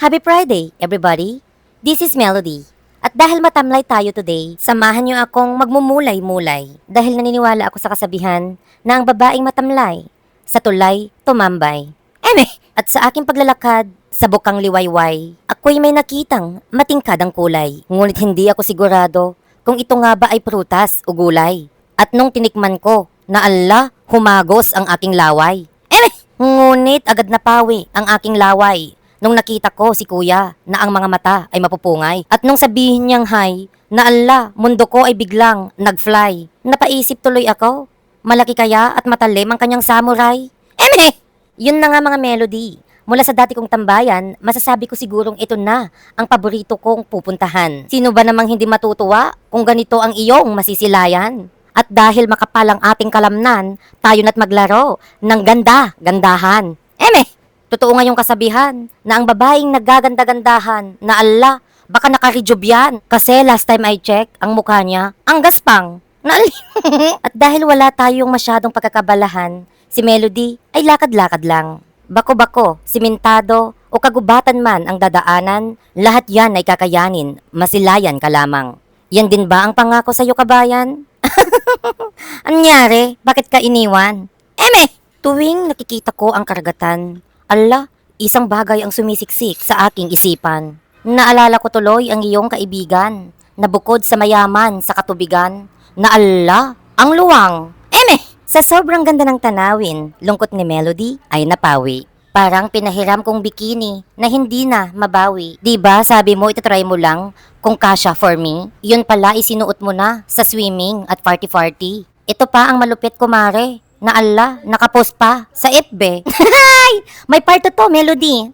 Happy Friday, everybody! This is Melody. At dahil matamlay tayo today, samahan niyo akong magmumulay-mulay dahil naniniwala ako sa kasabihan na ang babaeng matamlay, sa tulay, tumambay. Eme! At sa aking paglalakad, sa bukang liwayway, ako'y may nakitang matingkad ang kulay. Ngunit hindi ako sigurado kung ito nga ba ay prutas o gulay. At nung tinikman ko, na ala, humagos ang aking laway. Eme! Ngunit agad napawi ang aking laway nung nakita ko si kuya na ang mga mata ay mapupungay. At nung sabihin niyang hi, na ala, mundo ko ay biglang nag-fly. Napaisip tuloy ako, malaki kaya at matalim ang kanyang samurai? Eme! Yun na nga mga melody. Mula sa dati kong tambayan, masasabi ko sigurong ito na ang paborito kong pupuntahan. Sino ba namang hindi matutuwa kung ganito ang iyong masisilayan? At dahil makapalang ating kalamnan, tayo na't maglaro ng ganda, gandahan. Eme! Totoo nga yung kasabihan na ang babaeng naggaganda-gandahan na ala, baka nakarejob yan. Kasi last time I check, ang mukha niya, ang gaspang. At dahil wala tayong masyadong pagkakabalahan, si Melody ay lakad-lakad lang. Bako-bako, simentado, o kagubatan man ang dadaanan, lahat yan ay kakayanin, masilayan ka lamang. Yan din ba ang pangako sa'yo kabayan? Anyari? Bakit ka iniwan? Eme! Tuwing nakikita ko ang karagatan, ala, isang bagay ang sumisiksik sa aking isipan. Naalala ko tuloy ang iyong kaibigan, na bukod sa mayaman sa katubigan, na ala, ang luwang. Eme! Sa sobrang ganda ng tanawin, lungkot ni Melody ay napawi. Parang pinahiram kong bikini na hindi na mabawi. ba sabi mo itatry mo lang kung kasha for me? Yun pala isinuot mo na sa swimming at party-party. Ito pa ang malupit kumare na ala, nakapost pa sa FB. May part to, Melody.